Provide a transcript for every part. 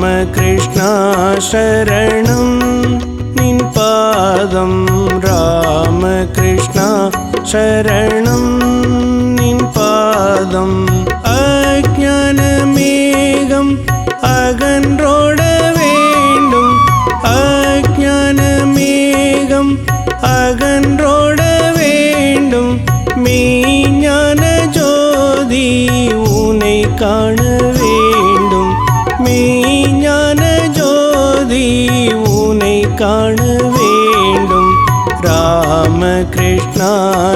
रामकृष्णा शरणं निन्पादं रामकृष्णा शरणं निन्पादम् अज्ञानमेघम् अगन्रोड वेण्डुम् अज्ञानमेघम् अगन्रोड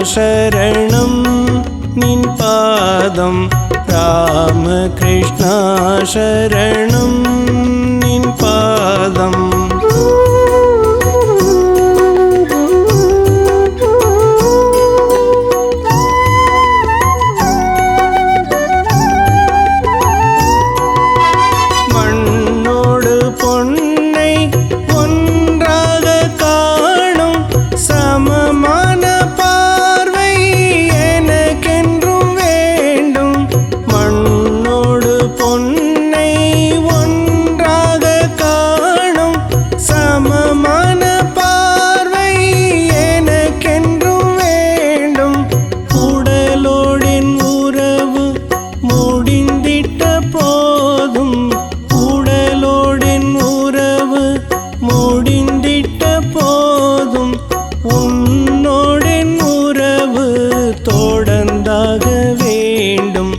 ராமகிருஷ்ணா சரணம் நின் பாதம். ராமகிருஷ்ணா முடிந்திட்ட போதும் உன்னோடின் உறவு தொடர்ந்தாக வேண்டும்.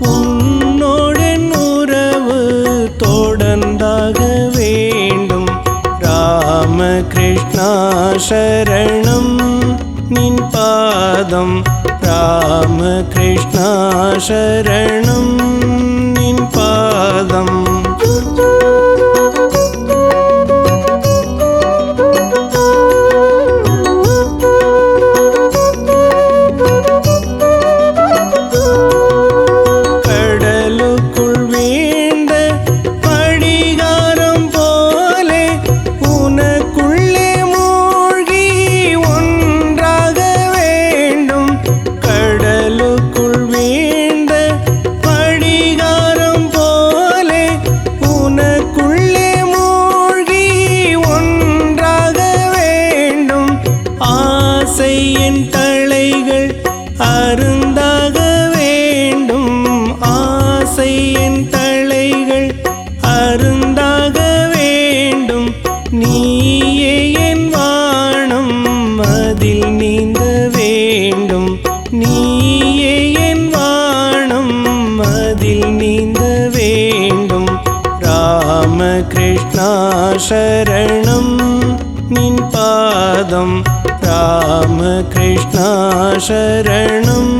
உன்னோடின் உறவு தொடர்ந்தாக வேண்டும். ராமகிருஷ்ணா சரணம் நின் பாதம். ராமகிருஷ்ணா சரணம் நின் பாதம். சரணம் நின் பாதம் ராமகிருஷ்ணா சரணம்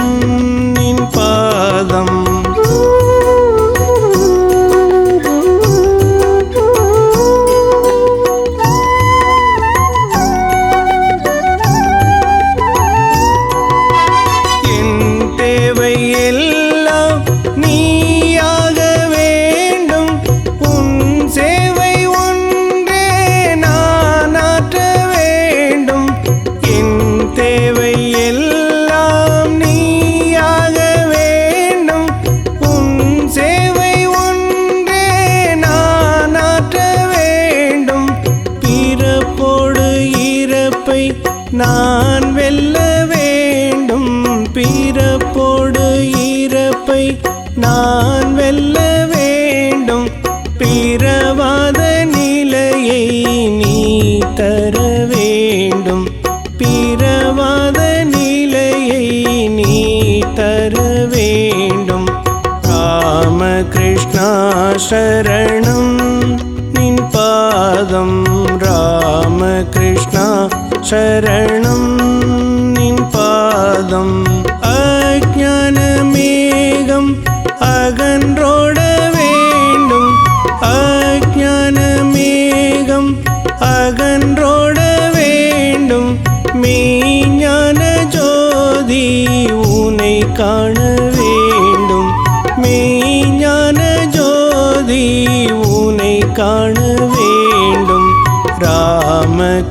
நான் வெல்ல வேண்டும். பிறப்போடு இறப்பை நான் வெல்ல வேண்டும். பிறவாத நிலையை நீ தர வேண்டும். பிறவாத நிலையை நீ தர வேண்டும். ராமகிருஷ்ணா சரணம் சரணம் நின் பாதம் அஜானமேகம் அகன்றோட வேண்டும் அஜானமேகம் அகன்றோட வேண்டும் மெய்ஞான ஜோதி உனை காண வேண்டும்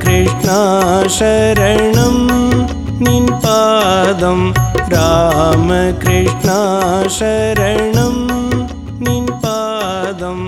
कृष्णा शरणं निन्पादम् राम कृष्णा निन्पादम्